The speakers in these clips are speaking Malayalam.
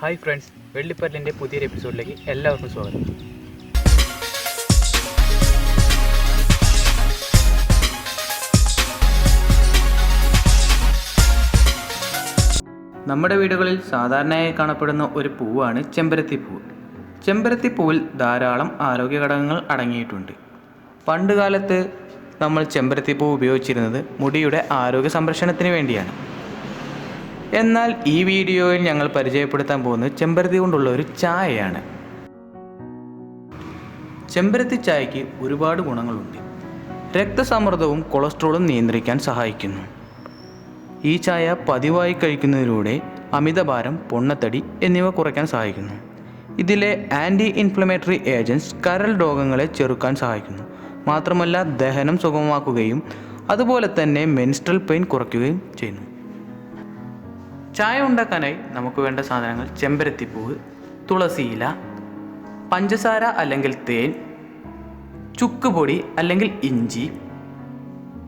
ഹായ് ഫ്രണ്ട്സ് വെള്ളിപ്പല്ലിന്റെ പുതിയൊരു എപ്പിസോഡിലേക്ക് എല്ലാവർക്കും സ്വാഗതം. നമ്മുടെ വീടുകളിൽ സാധാരണയായി കാണപ്പെടുന്ന ഒരു പൂവാണ് ചെമ്പരത്തിപ്പൂവ് ചെമ്പരത്തിപ്പൂവിൽ ധാരാളം ആരോഗ്യ ഘടകങ്ങൾ അടങ്ങിയിട്ടുണ്ട്. പണ്ടുകാലത്ത് നമ്മൾ ചെമ്പരത്തിപ്പൂ ഉപയോഗിച്ചിരുന്നത് മുടിയുടെ ആരോഗ്യ സംരക്ഷണത്തിന് വേണ്ടിയാണ്. എന്നാൽ ഈ വീഡിയോയിൽ ഞങ്ങൾ പരിചയപ്പെടുത്താൻ പോകുന്നത് ചെമ്പരത്തി കൊണ്ടുള്ള ഒരു ചായയാണ്. ചെമ്പരത്തി ചായക്ക് ഒരുപാട് ഗുണങ്ങളുണ്ട്. രക്തസമ്മർദ്ദവും കൊളസ്ട്രോളും നിയന്ത്രിക്കാൻ സഹായിക്കുന്നു. ഈ ചായ പതിവായി കഴിക്കുന്നതിലൂടെ അമിതഭാരം പൊണ്ണത്തടി എന്നിവ കുറയ്ക്കാൻ സഹായിക്കുന്നു. ഇതിലെ ആന്റി ഇൻഫ്ലമേറ്ററി ഏജൻസ് കരൾ രോഗങ്ങളെ ചെറുക്കാൻ സഹായിക്കുന്നു. മാത്രമല്ല ദഹനം സുഗമമാക്കുകയും അതുപോലെ തന്നെ മെൻസ്ട്രൽ പെയിൻ കുറയ്ക്കുകയും ചെയ്യുന്നു. ചായ ഉണ്ടാക്കാനായി നമുക്ക് വേണ്ട സാധനങ്ങൾ ചെമ്പരത്തിപ്പൂവ് തുളസിയില പഞ്ചസാര അല്ലെങ്കിൽ തേൻ ചുക്ക് പൊടി അല്ലെങ്കിൽ ഇഞ്ചി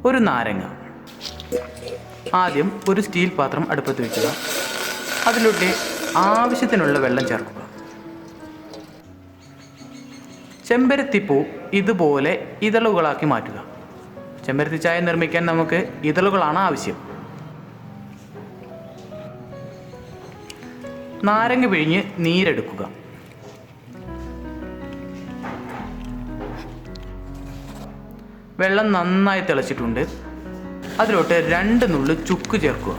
ഒരു നാരങ്ങ. ആദ്യം ഒരു സ്റ്റീൽ പാത്രം അടുപ്പത്ത് വെക്കുക. അതിലൂടെ ആവശ്യത്തിനുള്ള വെള്ളം ചേർക്കുക. ചെമ്പരത്തിപ്പൂ ഇതുപോലെ ഇതളുകളാക്കി മാറ്റുക. ചെമ്പരത്തി ചായ നിർമ്മിക്കാൻ നമുക്ക് ഇതളുകളാണ് ആവശ്യം. നാരങ്ങ പിഴിഞ്ഞ് നീരെടുക്കുക. വെള്ളം നന്നായി തിളച്ചിട്ടുണ്ട്. അതിലോട്ട് രണ്ട് നുള്ളു ചുക്ക് ചേർക്കുക.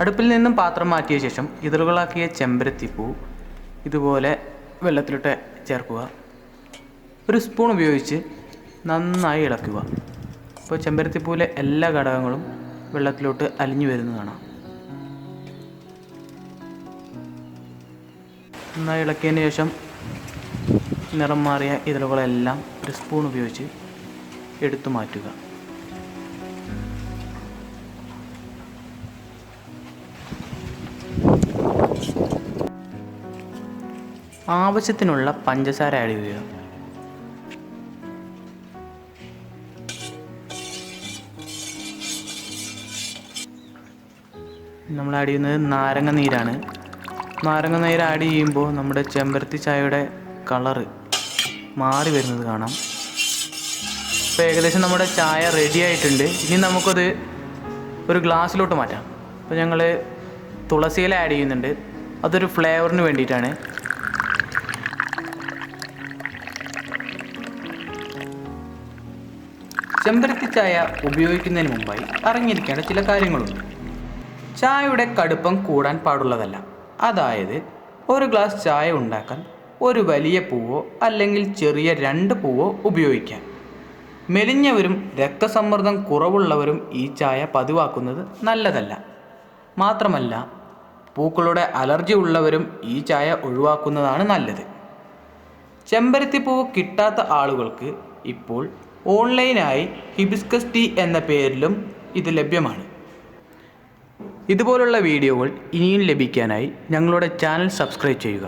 അടുപ്പിൽ നിന്നും പാത്രം മാറ്റിയ ശേഷം ഇതളുകളാക്കിയ ചെമ്പരത്തിപ്പൂ ഇതുപോലെ വെള്ളത്തിലിട്ട് ചേർക്കുക. ഒരു സ്പൂൺ ഉപയോഗിച്ച് നന്നായി ഇളക്കുക. അപ്പോൾ ചെമ്പരത്തിപ്പൂവിലെ എല്ലാ ഘടകങ്ങളും വെള്ളത്തിലോട്ട് അലിഞ്ഞു വരുന്നത് നന്നായി ഇളക്കിയതിന് ശേഷം നിറം മാറിയ ഇതളുകളെല്ലാം ഒരു സ്പൂൺ ഉപയോഗിച്ച് എടുത്തു മാറ്റുക. ആവശ്യത്തിനുള്ള പഞ്ചസാര ആഡ് ചെയ്യുക. നമ്മൾ ആഡ് ചെയ്യുന്നത് നാരങ്ങ നീരാണ്. നാരങ്ങ നീര് ആഡ് ചെയ്യുമ്പോൾ നമ്മുടെ ചെമ്പരത്തി ചായയുടെ കളറ് മാറി വരുന്നത് കാണാം. ഇപ്പം ഏകദേശം നമ്മുടെ ചായ റെഡി ആയിട്ടുണ്ട്. ഇനി നമുക്കത് ഒരു ഗ്ലാസ്സിലോട്ട് മാറ്റാം. അപ്പോൾ ഞങ്ങൾ തുളസിയില ആഡ് ചെയ്യുന്നുണ്ട്. അതൊരു ഫ്ലേവറിന് വേണ്ടിയിട്ടാണ്. ചെമ്പരത്തി ചായ ഉപയോഗിക്കുന്നതിന് മുമ്പായി അറിഞ്ഞിരിക്കേണ്ട ചില കാര്യങ്ങളുണ്ട്. ചായയുടെ കടുപ്പം കൂടാൻ പാടുള്ളതല്ല. അതായത് ഒരു ഗ്ലാസ് ചായ ഉണ്ടാക്കാൻ ഒരു വലിയ പൂവോ അല്ലെങ്കിൽ ചെറിയ രണ്ട് പൂവോ ഉപയോഗിക്കാം. മെലിഞ്ഞവരും രക്തസമ്മർദ്ദം കുറവുള്ളവരും ഈ ചായ പതിവാക്കുന്നത് നല്ലതല്ല. മാത്രമല്ല പൂക്കളുടെ അലർജി ഉള്ളവരും ഈ ചായ ഒഴിവാക്കുന്നതാണ് നല്ലത്. ചെമ്പരത്തിപ്പൂവ് കിട്ടാത്ത ആളുകൾക്ക് ഇപ്പോൾ ഓൺലൈനായി ഹിബിസ്കസ് ടീ എന്ന പേരിലും ഇത് ലഭ്യമാണ്. ഇതുപോലുള്ള വീഡിയോകൾ ഇനിയും ലഭിക്കാനായി ഞങ്ങളുടെ ചാനൽ സബ്സ്ക്രൈബ് ചെയ്യുക.